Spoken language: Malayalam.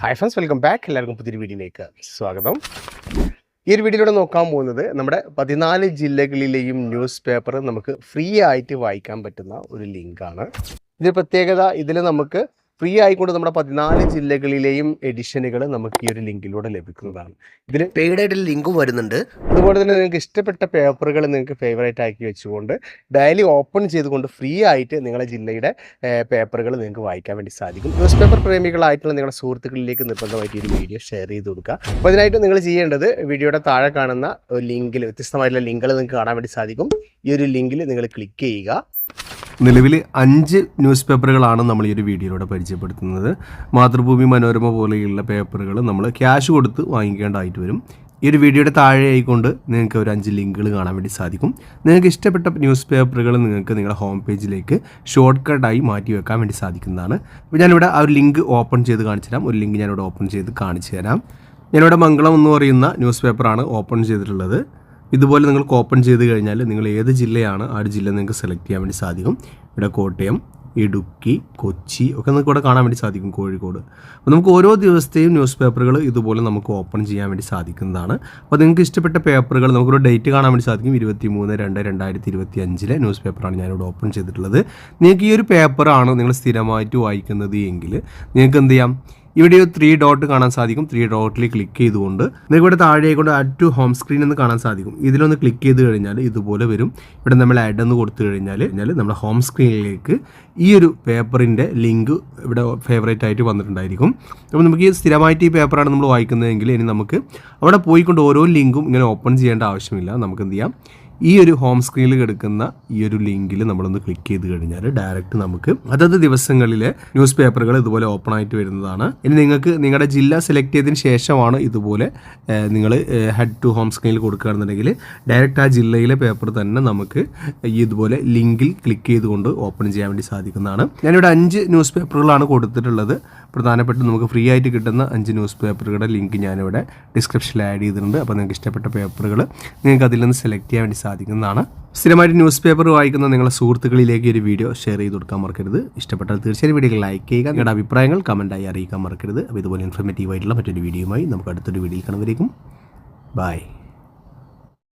ഹായ് ഫ്രണ്ട്സ് വെൽക്കം ബാക്ക് എല്ലാവർക്കും പുതിയൊരു വീഡിയോയിലേക്ക് സ്വാഗതം. ഈ ഒരു വീഡിയോയിലൂടെ നോക്കാൻ പോകുന്നത് നമ്മുടെ പതിനാല് ജില്ലകളിലെയും ന്യൂസ് പേപ്പർ നമുക്ക് ഫ്രീ ആയിട്ട് വായിക്കാൻ പറ്റുന്ന ഒരു ലിങ്കാണ്. ഇതിന്റെ പ്രത്യേകത ഇതിൽ നമുക്ക് ഫ്രീ ആയിക്കൊണ്ട് നമ്മുടെ പതിനാല് ജില്ലകളിലെയും എഡിഷനുകൾ നമുക്ക് ഈ ഒരു ലിങ്കിലൂടെ ലഭിക്കുന്നതാണ്. ഇതിൽ പെയ്ഡ് ആയിട്ട് ലിങ്കും വരുന്നുണ്ട്. അതുപോലെ തന്നെ നിങ്ങൾക്ക് ഇഷ്ടപ്പെട്ട പേപ്പറുകൾ നിങ്ങൾക്ക് ഫേവറേറ്റ് ആക്കി വെച്ചുകൊണ്ട് ഡയലി ഓപ്പൺ ചെയ്തുകൊണ്ട് ഫ്രീ ആയിട്ട് നിങ്ങളുടെ ജില്ലയുടെ പേപ്പറുകൾ നിങ്ങൾക്ക് വായിക്കാൻ വേണ്ടി സാധിക്കും. ന്യൂസ് പേപ്പർ പ്രേമികളായിട്ടുള്ള നിങ്ങളുടെ സുഹൃത്തുക്കളിലേക്ക് നിർബന്ധമായിട്ട് ഈ ഒരു വീഡിയോ ഷെയർ ചെയ്ത് കൊടുക്കുക. അപ്പോൾ അതിനായിട്ട് നിങ്ങൾ ചെയ്യേണ്ടത് വീഡിയോയുടെ താഴെ കാണുന്ന ലിങ്കിൽ വ്യത്യസ്തമായിട്ടുള്ള ലിങ്കുകൾ നിങ്ങൾക്ക് കാണാൻ വേണ്ടി സാധിക്കും. ഈ ഒരു ലിങ്കിൽ നിങ്ങൾ ക്ലിക്ക് ചെയ്യുക. നിലവിൽ അഞ്ച് ന്യൂസ് പേപ്പറുകളാണ് നമ്മൾ ഈ ഒരു വീഡിയോയിലൂടെ പരിചയപ്പെടുത്തുന്നത്. മാതൃഭൂമി മനോരമ പോലെയുള്ള പേപ്പറുകൾ നമ്മൾ ക്യാഷ് കൊടുത്ത് വാങ്ങിക്കേണ്ടതായിട്ട് വരും. ഈ ഒരു വീഡിയോയുടെ താഴെ ആയിക്കൊണ്ട് നിങ്ങൾക്ക് ഒരു അഞ്ച് ലിങ്കുകൾ കാണാൻ വേണ്ടി സാധിക്കും. നിങ്ങൾക്ക് ഇഷ്ടപ്പെട്ട ന്യൂസ് പേപ്പറുകൾ നിങ്ങൾക്ക് നിങ്ങളുടെ ഹോം പേജിലേക്ക് ഷോർട്ട് കട്ടായി മാറ്റി വെക്കാൻ വേണ്ടി സാധിക്കുന്നതാണ്. അപ്പോൾ ഞാനിവിടെ ആ ഒരു ലിങ്ക് ഓപ്പൺ ചെയ്ത് കാണിച്ചു തരാം. ഒരു ലിങ്ക് ഞാനിവിടെ ഓപ്പൺ ചെയ്ത് കാണിച്ചു തരാം. ഞാനിവിടെ മംഗളം എന്ന് പറയുന്ന ന്യൂസ് പേപ്പറാണ് ഓപ്പൺ ചെയ്തിട്ടുള്ളത്. ഇതുപോലെ നിങ്ങൾക്ക് ഓപ്പൺ ചെയ്ത് കഴിഞ്ഞാൽ നിങ്ങൾ ഏത് ജില്ലയാണ് ആ ഒരു ജില്ല നിങ്ങൾക്ക് സെലക്ട് ചെയ്യാൻ വേണ്ടി സാധിക്കും. ഇവിടെ കോട്ടയം ഇടുക്കി കൊച്ചി ഒക്കെ നമുക്ക് ഇവിടെ കാണാൻ വേണ്ടി സാധിക്കും കോഴിക്കോട്. അപ്പോൾ നമുക്ക് ഓരോ ദിവസത്തെയും ന്യൂസ് പേപ്പറുകൾ ഇതുപോലെ നമുക്ക് ഓപ്പൺ ചെയ്യാൻ വേണ്ടി സാധിക്കുന്നതാണ്. അപ്പോൾ നിങ്ങൾക്ക് ഇഷ്ടപ്പെട്ട പേപ്പറുകൾ നമുക്കൊരു ഡേറ്റ് കാണാൻ വേണ്ടി സാധിക്കും. ഇരുപത്തി മൂന്ന് രണ്ട് രണ്ടായിരത്തി ഇരുപത്തി അഞ്ചിലെ ന്യൂസ് പേപ്പറാണ് ഞാനിവിടെ ഓപ്പൺ ചെയ്തിട്ടുള്ളത്. നിങ്ങൾക്ക് ഈ ഒരു പേപ്പറാണ് നിങ്ങൾ സ്ഥിരമായിട്ട് വായിക്കുന്നത് എങ്കിൽ നിങ്ങൾക്ക് എന്ത് ചെയ്യാം? ഇവിടെ ഒരു ത്രീ ഡോട്ട് കാണാൻ സാധിക്കും. ത്രീ ഡോട്ടിൽ ക്ലിക്ക് ചെയ്തുകൊണ്ട് നിങ്ങൾക്ക് ഇവിടെ താഴെ ആഡ് ടു ഹോം സ്ക്രീൻ എന്ന് കാണാൻ സാധിക്കും. ഇതിലൊന്ന് ക്ലിക്ക് ചെയ്ത് കഴിഞ്ഞാൽ ഇതുപോലെ വരും. ഇവിടെ നമ്മൾ ആഡ് എന്ന് കൊടുത്തു കഴിഞ്ഞാൽ കഴിഞ്ഞാൽ നമ്മുടെ ഹോം സ്ക്രീനിലേക്ക് ഈ ഒരു പേപ്പറിന്റെ ലിങ്ക് ഇവിടെ ഫേവറേറ്റ് ആയിട്ട് വന്നിട്ടുണ്ടായിരിക്കും. അപ്പോൾ നമുക്ക് ഈ സ്ഥിരമായിട്ട് ഈ പേപ്പറാണ് നമ്മൾ വായിക്കുന്നതെങ്കിൽ ഇനി നമുക്ക് അവിടെ പോയിക്കൊണ്ട് ഓരോ ലിങ്കും ഇങ്ങനെ ഓപ്പൺ ചെയ്യേണ്ട ആവശ്യമില്ല. നമുക്ക് എന്ത് ചെയ്യാം? ഈ ഒരു ഹോം സ്ക്രീനിൽ കിടക്കുന്ന ഈ ഒരു ലിങ്കിൽ നമ്മളൊന്ന് ക്ലിക്ക് ചെയ്ത് കഴിഞ്ഞാൽ ഡയറക്റ്റ് നമുക്ക് അതത് ദിവസങ്ങളിലെ ന്യൂസ് പേപ്പറുകൾ ഇതുപോലെ ഓപ്പൺ ആയിട്ട് വരുന്നതാണ്. ഇനി നിങ്ങൾക്ക് നിങ്ങളുടെ ജില്ല സെലക്ട് ചെയ്തതിന് ശേഷമാണ് ഇതുപോലെ നിങ്ങൾ ഹെഡ് ടു ഹോം സ്ക്രീനിൽ കൊടുക്കുകയാണെന്നുണ്ടെങ്കിൽ ഡയറക്റ്റ് ആ ജില്ലയിലെ പേപ്പർ തന്നെ നമുക്ക് ഈ ഇതുപോലെ ലിങ്കിൽ ക്ലിക്ക് ചെയ്തുകൊണ്ട് ഓപ്പൺ ചെയ്യാൻ വേണ്ടി സാധിക്കുന്നതാണ്. ഞാനിവിടെ അഞ്ച് ന്യൂസ് പേപ്പറുകളാണ് കൊടുത്തിട്ടുള്ളത്. പ്രധാനപ്പെട്ട നമുക്ക് ഫ്രീ ആയിട്ട് കിട്ടുന്ന അഞ്ച് ന്യൂസ് പേപ്പറുകളുടെ ലിങ്ക് ഞാനിവിടെ ഡിസ്ക്രിപ്ഷനിൽ ആഡ് ചെയ്തിട്ടുണ്ട്. അപ്പോൾ നിങ്ങൾക്ക് ഇഷ്ടപ്പെട്ട പേപ്പറുകൾ നിങ്ങൾക്ക് അതിൽ നിന്ന് സെലക്ട് ചെയ്യാൻ വേണ്ടി സാധിക്കുന്നതാണ്. സ്ഥിരമായിട്ട് ന്യൂസ് പേപ്പർ വായിക്കുന്ന നിങ്ങളുടെ സുഹൃത്തുക്കളിലേക്ക് ഒരു വീഡിയോ ഷെയർ ചെയ്ത് കൊടുക്കാൻ മറക്കരുത്. ഇഷ്ടപ്പെട്ടാൽ തീർച്ചയായും വീഡിയോ ലൈക്ക് ചെയ്യുക. നിങ്ങളുടെ അഭിപ്രായങ്ങൾ കമന്റായി അറിയിക്കാൻ മറക്കരുത്. അപ്പോൾ ഇതുപോലെ ഇൻഫർമേറ്റീവ് ആയിട്ടുള്ള മറ്റൊരു വീഡിയോയുമായി നമുക്ക് അടുത്തൊരു വീഡിയോയിൽ കാണുമ്പോഴേക്കും ബൈ